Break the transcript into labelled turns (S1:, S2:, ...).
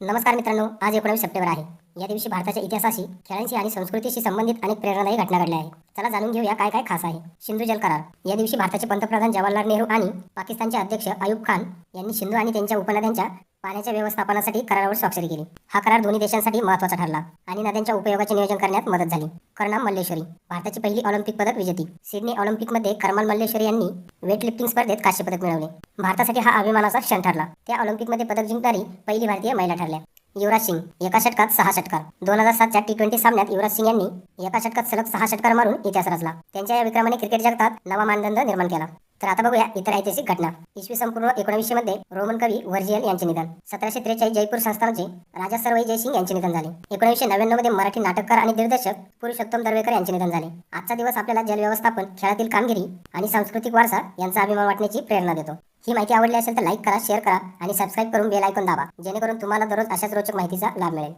S1: नमस्कार मित्रांनो आज एकोणावीस सप्टेंबर आहे. या दिवशी भारताच्या इतिहासाशी खेळांशी आणि संस्कृतीशी संबंधित अनेक प्रेरणादायी घटना घडल्या आहेत. चला जाणून घेऊया काय काय खास आहे. सिंधू जल करार या दिवशी भारताचे पंतप्रधान जवाहरलाल नेहरू आणि पाकिस्तानचे अध्यक्ष अयूब खान यांनी सिंधू आणि त्यांच्या उपनद्यांच्या पाण्याच्या व्यवस्थापनासाठी करारावर स्वाक्षरी केली. हा करार दोन्ही देशांसाठी महत्त्वाचा ठरला आणि नद्यांच्या उपयोगाचे नियोजन करण्यात मदत झाली. कर्णाम मल्लेश्वरी भारताची पहिली ऑलिम्पिक पदक विजेती. सिडनी ऑलिम्पिकमध्ये करमल मल्लेश्वरी यांनी वेटलिफ्टिंग स्पर्धेत कांस्य पदक मिळवले. भारतासाठी हा अभिमानाचा क्षण ठरला. त्या ऑलिम्पिकमध्ये पदक जिंकणारी पहिली भारतीय महिला ठरल्या. युवराज सिंग एका षटकात सहा षटकार. दोन हजार सातच्या टी ट्वेंटी सामन्यात युवराज सिंग यांनी एका षटकात सलग सहा षटकार मारून इतिहास रचला. त्यांच्या या विक्रमाने क्रिकेट जगतात नवा मानदंड निर्माण केला. तर आता बघूया इतर ऐतिहासिक घटना. इसवी संपूर्ण एकोणीसशे मध्ये रोमन कवी व्हर्जियल यांचे निधन. सतराशे त्रेचाळीस जयपूर संस्थानचे राजा सर्वई जयसिंग यांचे निधन झाले. एकोणीसशे नव्याण्णवमध्ये मराठी नाटककार आणि दिग्दर्शक पुरुषोत्तम दरवेकर यांचे निधन झाले. आजचा दिवस आपल्याला जलव्यवस्थापन खेळातील कामगिरी आणि सांस्कृतिक वारसा यांचा अभिमान वाटण्याची प्रेरणा देतो. ही माहिती आवडली असेल तर लाईक करा शेअर करा आणि सबस्क्राईब करून बेल आयकॉन दाबा जेणेकरून तुम्हाला दररोज अशाच रोचक माहितीचा लाभ मिळेल.